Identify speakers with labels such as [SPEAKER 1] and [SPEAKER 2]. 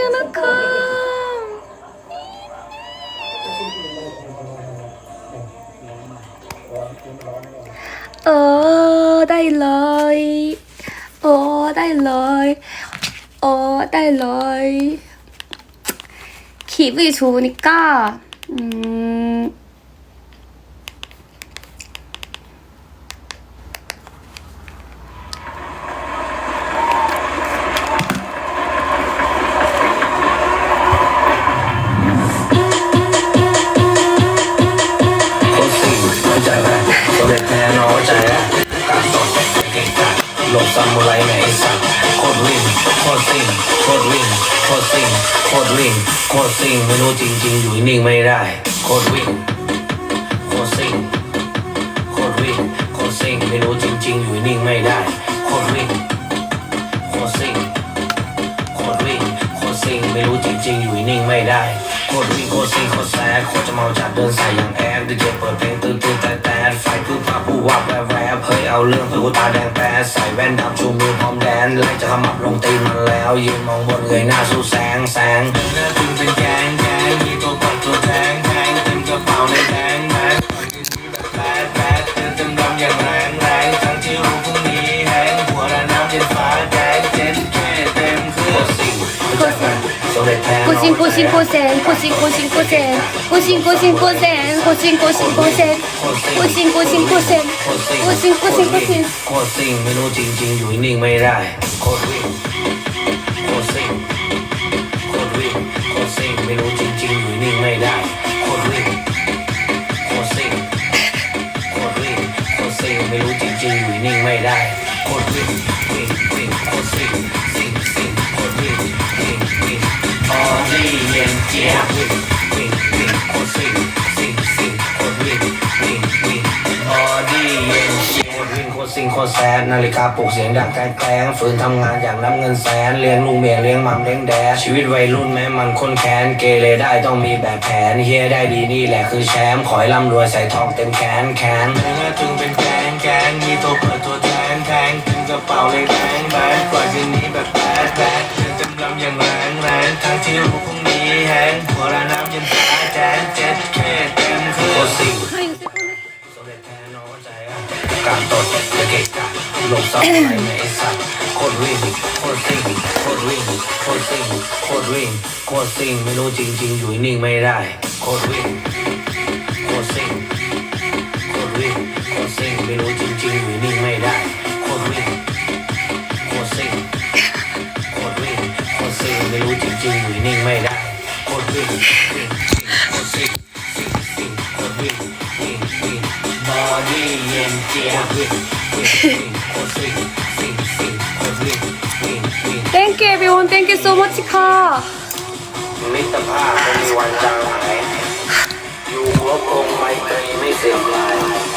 [SPEAKER 1] gonna come เออได้เลยโอ้ได้เลยโอ้ได้เลย
[SPEAKER 2] ขี่ไปชูนิก้าอืม ซามูไรไหนสัตว์โคตรวิ่งโคตรซิ่งโคตรวิ่งโคตรซิ่งโคตรวิ่งโคตรซิ่งไม่รู้จริง ๆ อยู่นิ่งไม่ได้โคตรวิ่งโคตรซิ่งโคตรวิ่งโคตรซิ่งไม่รู้จริง ๆ อยู่นิ่งไม่ได้โคตรวิ่งโคตรซิ่งโคตรวิ่งโคตรซิ่งไม่รู้จริง ๆ อยู่นิ่งไม่ได้ โคตรวิ่งโคตรซีโคตรแซกโคตรจะเมาจัดเดินสายอย่างแอบดีเจเปิดเพลงตื่นตื่นแต่แต่ไฟคือพาผู้ว่าแวบแวบเฮ้ยเอาเรื่องเผื่อกูตาแดงแป๊ดใส่แว่นดำชูมือพร้อมแดนไล่จะขมับลงตีนมันแล้วยืนมองบนเงยหน้าสู้แสงแสง
[SPEAKER 1] 星五星五線五星五星五線五星五星五線五星五星五線五星五星五線五星五星五線
[SPEAKER 2] โคตรซิ่งไม่รู้จริงๆอยู่นิ่งไม่ได้โคตรวิ่งโคตรซิ่งโคตรวิ่งโคตรซิ่งไม่รู้จริงๆอยู่นิ่งไม่ได้โคตรวิ่งโคตรซิ่งโคตรวิ่งโคตรซิ่งไม่รู้จริงๆอยู่นิ่งไม่ได้โคตรวิ่งวิ่ง เย็นเจี๊ยบวิ่งโคตรซิ่งซิ่งซิ่งคตรวิ่งวิ่งวิ่งออดี้เย็นวิ่งคตรซิ่งโคตรแซดนาฬิกาปลุกเสียงดังแกล้งแกล้งฝืนทำงานอย่างน้ำเงินแสนเลี้ยงลุงเมียเลี้ยงมัมเลี้ยงแดดชีวิตวัยรุ่นแม้มันค้นแค้นเกเรได้ต้องมีแบบแผนเฮียได้ดีนี่แหละคือแชมป์ขอให้ร่ำรวยใส่ทองเต็มแขนแขนเนื้อถึงเป็นแกงแกงมีตัวเปิดตัวแทนแทงถึงกระเป๋าเลยแบงแบงกว่าคืนนี้แบบแบดแบดเดินเต็มลำอย่างแรงแรงทั้งที่รู้พรุ่ง งหัวระน้ำเย็นฟ้าแจ๊ดเจ็ดแค่เต็มคือโคตรสิ่งสำเร็จแทนน้องใจอะการตดจะเกะกะหลบซับอะไรในไอ้สัตว์โคตรวิ่งโคตรซิ่งโคตรวิ่งโคตรซิ่งโคตรวิ่งโคตรซิ่งไม่รู้จริง ๆ อยู่นิ่งไม่ได้โคตรวิ่งโคตรซิ่งโคตรวิ่งโคตรซิ่งไม่รู้จริง ๆ อยู่นิ่งไม่ได้โคตรวิ่งโคตรซิ่งโคตรวิ่งโคตรซิ่งไม่รู้จริงๆอยู่นิ่งไม่ได้
[SPEAKER 1] Thank you everyone Thank you so much ค่ะ
[SPEAKER 2] มิตรภาพไม่มีวันจางหาย อยู่ครบคงไมตรีไม่เสื่อมคลาย